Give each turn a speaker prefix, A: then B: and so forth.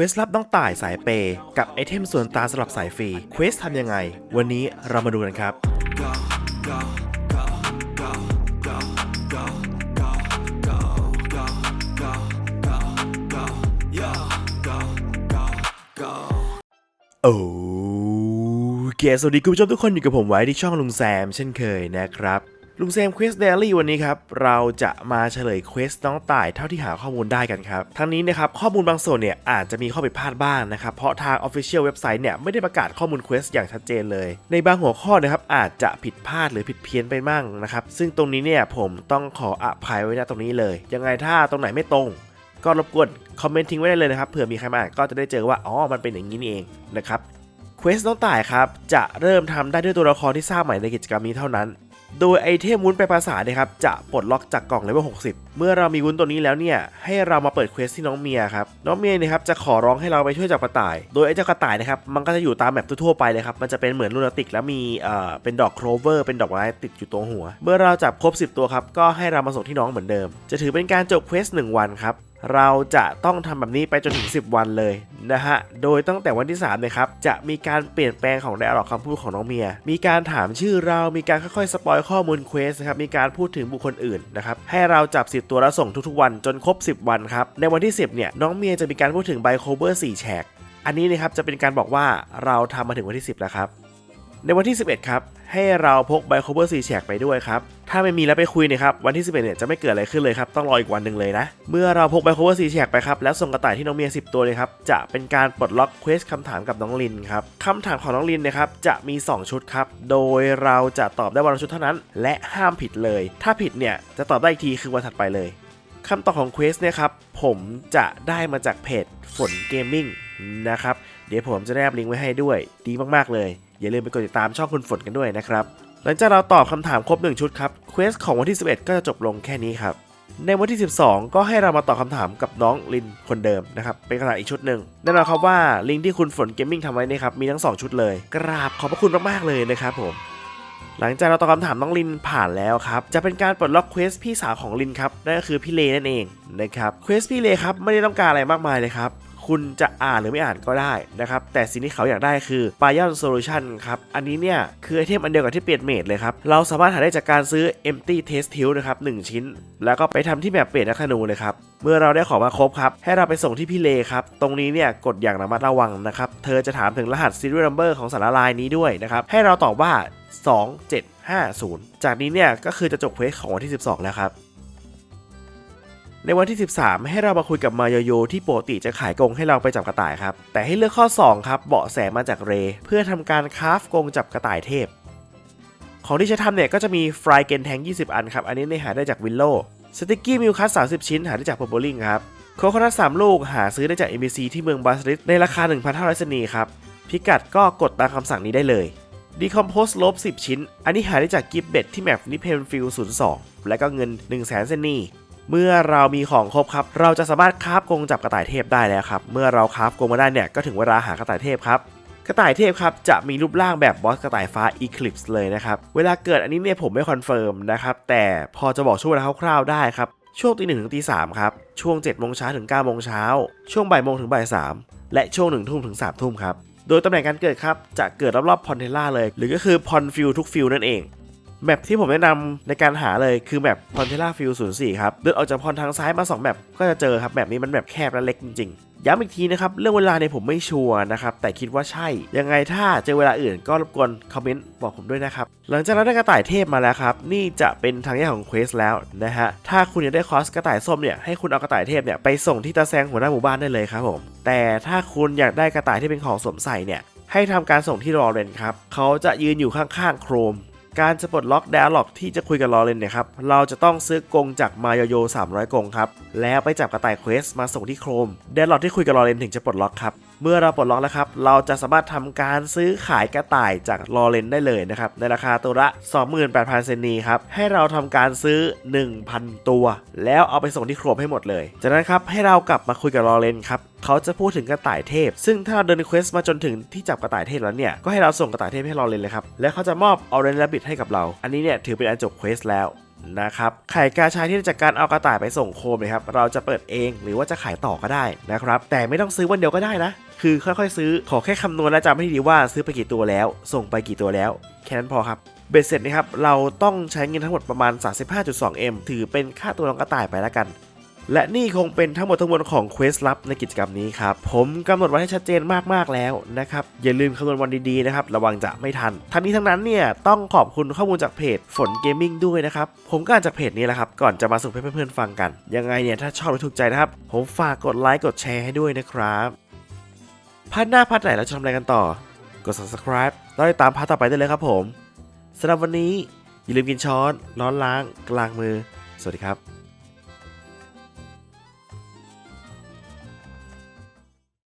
A: ควสลับน้องต่ายสายเปย์กับไอเทมส่วนตาสำหรับสายฟรีเควสทำยังไง วันนี้เรามาดูกันครับ โอ้เกสวัสดีคุณผู้ชมทุกคนอยู่กับผมไว้ที่ช่องลุงแซมเช่นเคยนะครับ ลุงแซมเควสเดลี่วันนี้ครับ เราจะมาเฉลยเควสน้องต่ายเท่าที่หาข้อมูลได้กันครับ ทั้งนี้นะครับข้อมูลบางส่วนเนี่ยอาจจะมีข้อผิดพลาดบ้างนะครับ เพราะทาง Official เว็บไซต์เนี่ยไม่ได้ประกาศข้อมูลเควสอย่างชัดเจนเลย ในบางหัวข้อนะครับอาจจะผิดพลาดหรือผิดเพี้ยนไปมั่งนะครับ ซึ่งตรงนี้เนี่ยผมต้องขออภัยไว้ณตรงนี้เลย ยังไงถ้าตรงไหนไม่ตรง ก็รบกวนคอมเมนต์ทิ้งไว้ได้เลยนะครับเผื่อมีใครมาอ่านก็จะได้เจอว่าอ๋อมันเป็นอย่างนี้นี่เองนะครับเควสน้องต่ายครับจะเริ่มทำได้ด้วยตัวละครที่สร้างใหม่ในกิจกรรมนี้เท่านั้น โดยไอเทมวุ้นไปภาษาเนี่ยครับจะปลดล็อกจากกล่องเลเวล60 เมื่อเรามีวุ้นตัวนี้แล้วเนี่ยให้เรามาเปิดเควสที่น้องเมียครับน้องเมียเนี่ยครับจะขอร้องให้เราไปช่วยจับกระต่าย โดยไอเจ้ากระต่ายนะครับมันก็จะอยู่ตามแมปทั่วไปเลยครับมันจะเป็นเหมือนลูนาติกแล้วมีเอ่อเป็นดอกโคลเวอร์เป็นดอกไม้ติดอยู่ตรงหัว เมื่อเราจับครบ 10 ตัวครับก็ให้เรามาส่งที่น้องเหมือนเดิม จะถือเป็นการจบเควส1วันครับ เราจะต้องทำแบบนี้ไปจนถึง 10 วันเลยนะฮะ โดยตั้งแต่วันที่3นะครับ จะมีการเปลี่ยนแปลงของไดอะล็อกคำพูดของน้องเมีย มีการถามชื่อเรา มีการค่อยๆ สปอยข้อมูลเควสนะครับ มีการพูดถึงบุคคลอื่นนะครับ ให้เราจับ 10 ตัวแล้วส่งทุกๆวันจนครบ 10 วันครับ ในวันที่ 10 เนี่ย น้องเมียจะมีการพูดถึงไบโคเบอร์4แฉก อันนี้นะครับจะเป็นการบอกว่าเราทำมาถึงวันที่ 10 แล้วครับ ในวันที่ 11 ครับ ให้เราพกไบโคเบอร์4แฉกไปด้วยครับ ถ้าไม่มีแล้วไปคุยเนี่ยครับ วันที่ 11 เนี่ยจะไม่เกิดอะไรขึ้นเลยครับ ต้องรออีกวันหนึ่งเลยนะ เมื่อเราพกไบโคเวอร์4แฉกไปครับ แล้วส่งกระต่ายที่น้องเมีย 10 ตัวเลยครับ จะเป็นการปลดล็อกเควสคำถามกับน้องลินครับคำถามของน้องลินนะครับ จะมี 2 ชุดครับ โดยเราจะตอบได้วันละชุดเท่านั้น และห้ามผิดเลย ถ้าผิดเนี่ยจะตอบได้อีกทีคือวันถัดไปเลยคำตอบของเควสเนี่ยครับผมจะได้มาจากเพจฝนเกมมิ่งนะครับ เดี๋ยวผมจะแนบลิงก์ไว้ให้ด้วย ดีมากๆเลย อย่าลืมไปกดติดตามช่องคุณฝนกันด้วยนะครับ หลังจากเราตอบคำถามครบ 1 ชุดครับเควสของวันที่ 11 ก็จะจบลงแค่นี้ครับ ในวันที่ 12 ก็ให้เรามาตอบคำถามกับน้องลินคนเดิมนะครับ เป็นคำถามอีกชุดหนึ่งแน่นอนครับว่าลิงก์ที่คุณฝนเกมมิ่งทำไว้นี่ครับมีทั้ง 2 ชุดเลย กราบขอบพระคุณมากๆเลยนะครับผมหลังจากเราตอบคำถามน้องลินผ่านแล้วครับ จะเป็นการปลดล็อกเควสพี่สาวของลินครับ นั่นก็คือพี่เลนั่นเองนะครับ เควสพี่เลครับไม่ได้ต้องการอะไรมากมายเลยครับ คุณจะอ่านหรือไม่อ่านก็ได้นะครับ แต่สิ่งที่เขาอยากได้คือ p a y o n Solution ครับ อันนี้เนี่ยคือไอเทมอันเดียวกับที่เปลี่ยนเมดเลยครับ เราสามารถหาได้จากการซื้อ Empty Test Tube นะครับ1ชิ้น แล้วก็ไปทำที่แบบเปลี่ยนนักธนูเลยครับ เมื่อเราได้ของมาครบครับ ให้เราไปส่งที่พี่เลครับ ตรงนี้เนี่ยกดอย่างระมัดระวังนะครับ เธอจะถามถึงรหัส serial number ของสารละลายนี้ด้วยนะครับ ให้เราตอบว่า 2750 จากนี้เนี่ยก็คือจะจบเควสของวันที่ 12 แล้วครับ ในวันที่ 13 ให้เรามาคุยกับมายโยที่ปกติจะขายกงให้เราไปจับกระต่ายครับ แต่ให้เลือกข้อ 2 ครับเบาะแสมาจากเร เพื่อทำการคราฟกงจับกระต่ายเทพ ของที่จะทำเนี่ยก็จะมีฟรายเกนแทง 20 อันครับ อันนี้ในหาได้จากวิลโลสติกกี้มิวคัส30 ชิ้น หาได้จากโพโบลิงครับโคโคนัท3ลูกหาซื้อได้จาก NBC ที่เมืองบาสลิสในราคา 1,500สนีครับพิกัดก็กดตามคำสั่งนี้ได้เลย Decompose ลบ10 ชิ้น อันนี้หาได้จากกิฟเบ็ดที่แมปนิเพนฟิล02 และก็เงิน 1 0 0 0 0เซนี เมื่อเรามีของครบครับ เราจะสามารถคราฟกรงจับกระต่ายเทพได้แล้วครับ เมื่อเราคราฟกรงมาได้เนี่ยก็ถึงเวลาหากระต่ายเทพครับกระต่ายเทพครับจะมีรูปร่างแบบบอสกระต่ายฟ้า Eclipse เลยนะครับ เวลาเกิดอันนี้เนี่ยผมไม่คอนเฟิร์มนะครับ แต่พอจะบอกช่วงเวลาคร่าวๆได้ครับ ช่วงตีหนึ่งถึงตีสามครับ ช่วง7จ็ดโมงเช้าถึง9ก้าโมงเช้า ช่วงบ่ายโมงถึงบ่ายสามและช่วงหนึ่งทุ่มถึง3ามทุ่มครับ โดยตำแหน่งการเกิดครับ จะเกิดรอบๆพอนเทล่าเลย หรือก็คือพอนฟิลทุกฟิลนั่นเอง แมปที่ผมแนะนำในการหาเลยคือแมปพอนเทล่าฟิล04ครับ เดินออกจากพอนทางซ้ายมา 2 แมปก็จะเจอครับแมปนี้มันแมปแคบและเล็กจริงๆ ย้ำอีกทีนะครับ เรื่องเวลาเนี่ยผมไม่ชัวร์นะครับ แต่คิดว่าใช่ ยังไงถ้าเจอเวลาอื่นก็รบกวนคอมเมนต์บอกผมด้วยนะครับ หลังจากเราได้กระต่ายเทพมาแล้วครับ นี่จะเป็นทางแยกของเควสแล้วนะฮะ ถ้าคุณอยากได้คอสกระต่ายส้มเนี่ยให้คุณเอากระต่ายเทพเนี่ยไปส่งที่ตาแซงหัวหน้าหมู่บ้านได้เลยครับผม แต่ถ้าคุณอยากได้กระต่ายที่เป็นของสวมใส่เนี่ยให้ทำการส่งที่ลอเรนครับเขาจะยืนอยู่ข้างๆโครม การจะปลดล็อก d ด a ล็อกที่จะคุยกับลอเรนเนี่ยครับ เราจะต้องซื้อกงจากมายโย300กรงครับ แล้วไปจับกระต่ายเควสมาส่งที่โครม d ด a ล็อกที่คุยกับลอเรนถึงจะปลดล็อกครับ เมื่อเราปลดล็อกแล้วครับ เราจะสามารถทำการซื้อขายกระต่ายจากลอเรนได้เลยนะครับ ในราคาตัวละ 28,000 เซนนีครับ ให้เราทำการซื้อ 1,000 ตัว แล้วเอาไปส่งที่โครมให้หมดเลย จากนั้นครับ ให้เรากลับมาคุยกับลอเรนครับเขาจะพูดถึงกระต่ายเทพ ซึ่งถ้าเราเดินเควสมาจนถึงที่จับกระต่ายเทพแล้วเนี่ย ก็ให้เราส่งกระต่ายเทพให้ลอเรนเลยครับ และเขาจะมอบออเรนและบิดให้กับเรา อันนี้เนี่ยถือเป็นอันจบเควสแล้วนะครับไข่กาชายที่ได้จากการเอากระต่ายไปส่งโคมนะครับ เราจะเปิดเองหรือว่าจะขายต่อก็ได้นะครับ แต่ไม่ต้องซื้อวันเดียวก็ได้นะ คือค่อยๆ ซื้อขอแค่คำนวณและจำให้ดีว่าซื้อไปกี่ตัวแล้ว ส่งไปกี่ตัวแล้ว แค่นั้นพอครับเบ็ดเสร็จนะครับเราต้องใช้เงินทั้งหมดประมาณ 35.2M ถือเป็นค่าตัวน้องกระต่ายไปแล้วกัน และนี่คงเป็นทั้งหมดทั้งมวลของเควสลับในกิจกรรมนี้ครับ ผมกำหนดไว้ให้ชัดเจนมากๆแล้วนะครับ อย่าลืมคำนวณวันดีๆนะครับ ระวังจะไม่ทัน ทั้งนี้ทั้งนั้นเนี่ย ต้องขอบคุณข้อมูลจากเพจฝนเกมมิ่งด้วยนะครับ ผมก็อ่านจากเพจนี้แหละครับ ก่อนจะมาส่งให้เพื่อนๆฟังกัน ยังไงเนี่ยถ้าชอบและถูกใจนะครับ ผมฝากกดไลค์กดแชร์ให้ด้วยนะครับ พาร์ทหน้าพาร์ทไหนเราจะทำอะไรกันต่อ กด subscribe แล้วติดตามพาร์ทต่อไปได้เลยครับผมสำหรับวันนี้อย่าลืมกินช้อนร้อนล้างกลางมือ สวัสดีครับ